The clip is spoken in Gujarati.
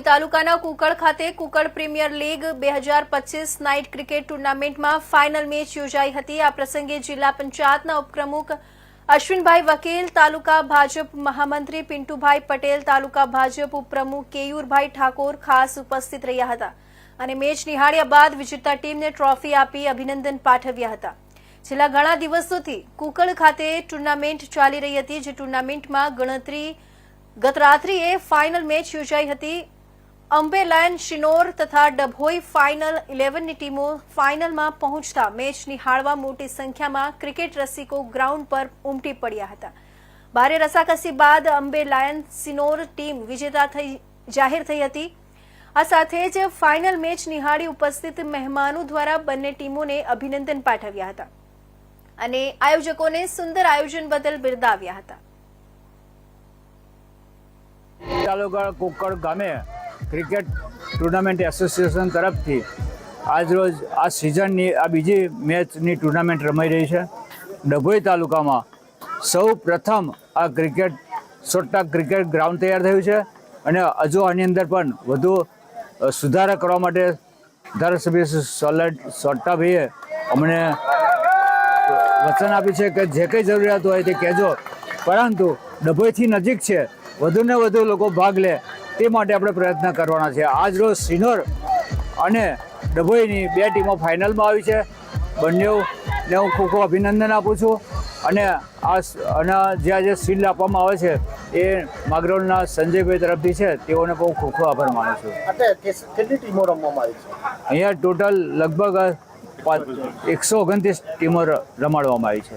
તાલુકાના કુકળ ખાતે કુકળ પ્રીમિયર લીગ બે હજાર પચીસ નાઇટ ક્રિકેટ ટુર્નામેન્ટમાં ફાઇનલ મેચ યોજાઈ હતી. આ પ્રસંગે જિલ્લા પંચાયતના ઉપપ્રમુખ અશ્વિનભાઈ વકીલ, તાલુકા ભાજપ મહામંત્રી પિન્ટુભાઈ પટેલ, તાલુકા ભાજપ ઉપપ્રમુખ કેયુરભાઈ ઠાકોર ખાસ ઉપસ્થિત રહ્યા હતા અને મેચ નિહાળ્યા બાદ વિજેતા ટીમને ટ્રોફી આપી અભિનંદન પાઠવ્યા હતા. છેલ્લા ઘણા દિવસોથી કુકળ ખાતે ટુર્નામેન્ટ ચાલી રહી હતી, જે ટુર્નામેન્ટમાં ગણતરી ગત રાત્રિએ ફાઇનલ મેચ યોજાઈ હતી. અંબે લાયન શિનોર તથા ડભોઈ ફાઇનલ ઇલેવનની ટીમો ફાઇનલમાં પહોંચતા મેચ નિહાળવા મોટી સંખ્યામાં ક્રિકેટ રસિકો ગ્રાઉન્ડ પર ઉમટી પડ્યા હતા. ભારે રસાકસી બાદ અંબે લાયન સિનોર ટીમ વિજેતા થઈ, જાહેર થઈ હતી. આ સાથે જ ફાઇનલ મેચ નિહાળી ઉપસ્થિત મહેમાનો દ્વારા બંને ટીમોને અભિનંદન પાઠવ્યા હતા અને આયોજકોને સુંદર આયોજન બદલ બિરદાવ્યા હતા. તાલુકા કુકડ ગામે ક્રિકેટ ટુર્નામેન્ટ એસોસિએશન તરફથી આજરોજ આ સિઝનની આ બીજી મેચની ટુર્નામેન્ટ રમાઈ રહી છે. ડભોઈ તાલુકામાં સૌ પ્રથમ આ ક્રિકેટ સોટા ક્રિકેટ ગ્રાઉન્ડ તૈયાર થયું છે અને હજુ આની અંદર પણ વધુ સુધારા કરવા માટે ધારાસભ્ય સોલટ સોટ્ટાભાઈએ અમને વચન આપ્યું છે કે જે કંઈ જરૂરિયાત હોય તે કહેજો. પરંતુ ડભોઈથી નજીક છે, વધુને વધુ લોકો ભાગ લે તે માટે આપણે પ્રયત્ન કરવાના છે. આજ રોજ સિનોર અને ડભોઈની બે ટીમો ફાઇનલમાં આવી છે. બંને હું ખૂબ ખૂબ અભિનંદન આપું છું અને આ અને જે આજે સીલ આપવામાં આવે છે એ માગરોળના સંજયભાઈ તરફથી છે. તેઓને બહુ ખૂબ ખૂબ આભાર માનું છું. કેટલી ટીમો રમવામાં આવી છે? અહીંયા ટોટલ લગભગ એકસો ઓગણત્રીસ ટીમો રમાડવામાં આવી છે.